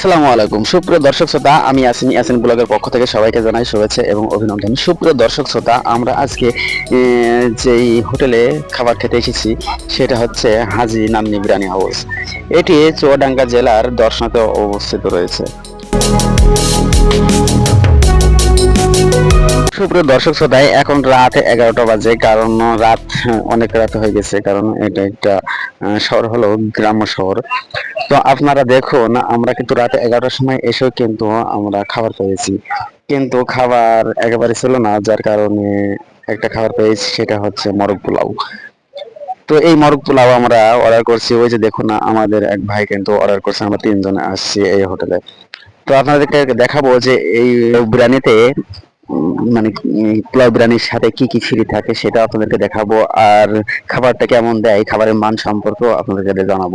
আসসালামু আলাইকুম। সুপ্রিয় দর্শক শ্রোতা, আমি আসিন ইয়াসিন ব্লগের পক্ষ থেকে সবাইকে জানাই শুভেচ্ছা এবং অভিনন্দন। সুপ্রিয় দর্শক শ্রোতা, আমরা আজকে যেই হোটেলে খাবার খেতে এসেছি, সেটা হচ্ছে হাজি নামনি বিরিয়ানি হাউস। এটি চুয়াডাঙ্গা জেলার দর্শনাতে অবস্থিত রয়েছে। সুপ্রিয় দর্শক শ্রোতায় এখন রাত এগারোটা বাজে, কারণ রাত অনেক রাত হয়ে গেছে, কারণ এটা একটা শহর হলো গ্রাম্য শহর। তো আপনারা দেখুন আমরা কিন্তু রাত এগারোটার সময় এসেও কিন্তু আমরা খাবার পেয়েছি। কিন্তু খাবার একেবারে ছিল না, যার কারণে একটা খাবার পেয়েছি, সেটা হচ্ছে মরগ পোলাও। তো এই মরগ পোলাও আমরা অর্ডার করছি, ওই যে দেখুন না, আমাদের এক ভাই কিন্তু অর্ডার করছে, আমরা তিনজনে আসছি এই হোটেলে। তো আপনাদেরকে দেখাবো যে এই বিরিয়ানিতে মানে পোলাও বিরিয়ানির সাথে কি কি ফ্রি থাকে, সেটা আপনাদেরকে দেখাবো। আর খাবারটা কেমন দেয় খাবারের মান সম্পর্কেও আপনাদেরকে জানাব।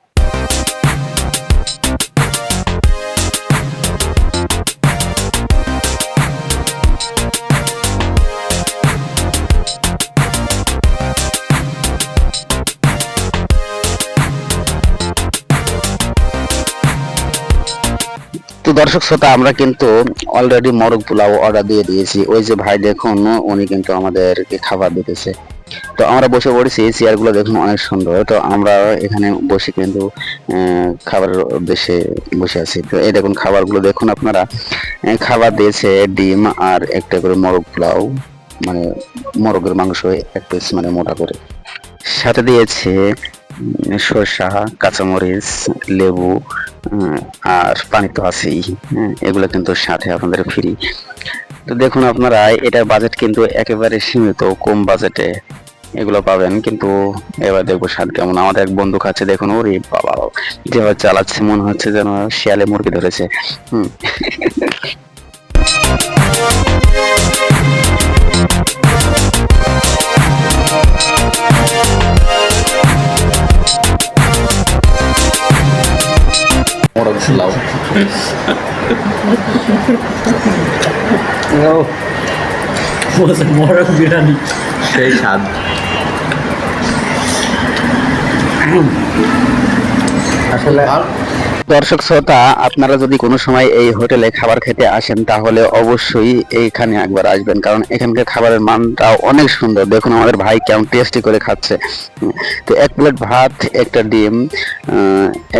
তো দর্শক শ্রোতা, আমরা কিন্তু অলরেডি মরগ পোলাও অর্ডার দিয়ে দিয়েছি। ওই যে ভাই দেখুন, উনি কিন্তু আমাদেরকে খাবার দিতেছে। তো আমরা বসে পড়েছি চেয়ারগুলো দেখুন অনেক সুন্দর। তো আমরা এখানে বসে কিন্তু খাবারের উদ্দেশ্যে বসে আছি। তো এই দেখুন খাবারগুলো, দেখুন আপনারা। খাবার দিয়েছে ডিম আর একটা করে মরগ পোলাও মানে মরগের মাংস, এক পিস মানে মোটা করে। সাথে দিয়েছে শসা কাঁচামরিচ লেবু আর পানি তো আছেই হ্যাঁ, এগুলো কিন্তু সাথে আপনাদের ফ্রি তো দেখুন আপনারা এটার বাজেট কিন্তু একেবারে সীমিত কম বাজেটে এগুলো পাবেন কিন্তু এবার দেখব স্বাদ কেমন। আমাদের এক বন্ধু খাচ্ছে দেখুন ওরে বাবা যেভাবে চালাচ্ছে মনে হচ্ছে যেন শিয়ালে মুরগি ধরেছে হুম। মোরগ পোলাও moral biryani. সেই স্বাদ আসলে দর্শক শ্রোতা, আপনারা যদি কোনো সময় এই হোটেলে খাবার খেতে আসেন, তাহলে অবশ্যই এইখানে একবার আসবেন। কারণ এখানকার খাবারের মানটা অনেক সুন্দর। দেখুন আমাদের ভাই কেমন টেস্টি করে খাচ্ছে। তো এক প্লেট ভাত, একটা ডিম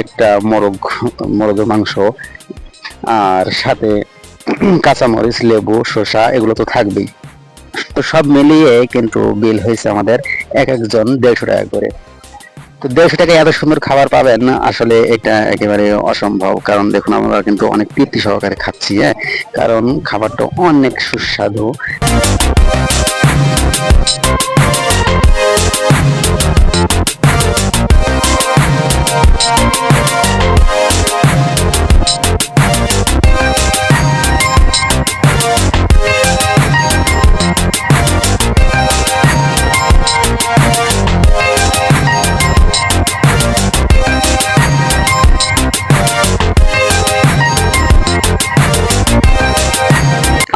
একটা মোরগ, মোরগের মাংস, আর সাথে কাঁচামরিচ, লেবু, শসা, এগুলো তো থাকবেই। তো সব মিলিয়ে কিন্তু বিল হয়েছে আমাদের এক একজন দেড়শো টাকা করে। তো দেড়শো টাকায় এত সুন্দর খাবার পাবেন না, আসলে এটা একেবারে অসম্ভব। কারণ দেখুন, আমরা কিন্তু অনেক তৃপ্তি সহকারে খাচ্ছি হ্যাঁ? কারণ খাবারটা অনেক সুস্বাদু।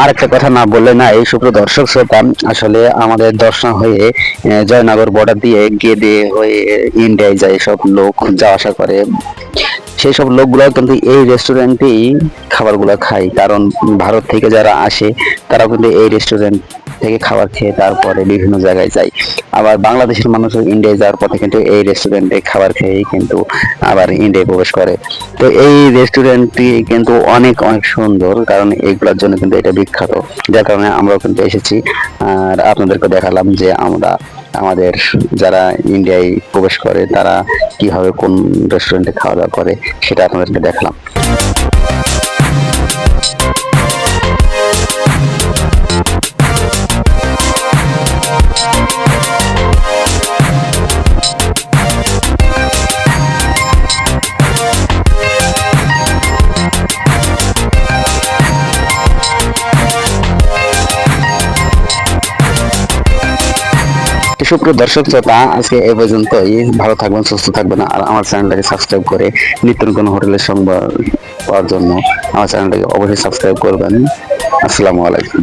আরেকটা কথা না বললে না, এই সুপ্র দর্শক শ্রোতা, আসলে আমাদের দর্শন হয়ে জয়নগর বর্ডার দিয়ে গেদে হয়ে ইন্ডিয়ায় যায় সব লোক, যাওয়া আসা করে। সেই সব লোকগুলো কিন্তু এই রেস্টুরেন্টেই খাবারগুলো খায়। কারণ ভারত থেকে যারা আসে তারা কিন্তু এই রেস্টুরেন্ট থেকে খাবার খেয়ে তারপরে বিভিন্ন জায়গায় যায় আবার বাংলাদেশের মানুষও ইন্ডিয়ায় যাওয়ার পথে কিন্তু এই রেস্টুরেন্টে খাবার খেয়েই কিন্তু আবার ইন্ডিয়ায় প্রবেশ করে। তো এই রেস্টুরেন্টটি কিন্তু অনেক অনেক সুন্দর কারণ এইগুলোর জন্য কিন্তু এটা বিখ্যাত। যার কারণে আমরাও কিন্তু এসেছি। আর আপনাদেরকে দেখালাম যে আমরা, আমাদের যারা ইন্ডিয়ায় প্রবেশ করে তারা কীভাবে কোন রেস্টুরেন্টে খাওয়া দাওয়া করে সেটা আপনাদেরকে দেখালাম। সুপ্রিয় দর্শক শ্রোতা, আজকে এ পর্যন্তই। ভালো থাকবেন, সুস্থ থাকবেন আর আমার চ্যানেলটাকে সাবস্ক্রাইব করে নিত্য কোনো হোটেলের সংবাদ পাওয়ার জন্য আমার চ্যানেলটাকে অবশ্যই সাবস্ক্রাইব করবেন। আসসালামু আলাইকুম।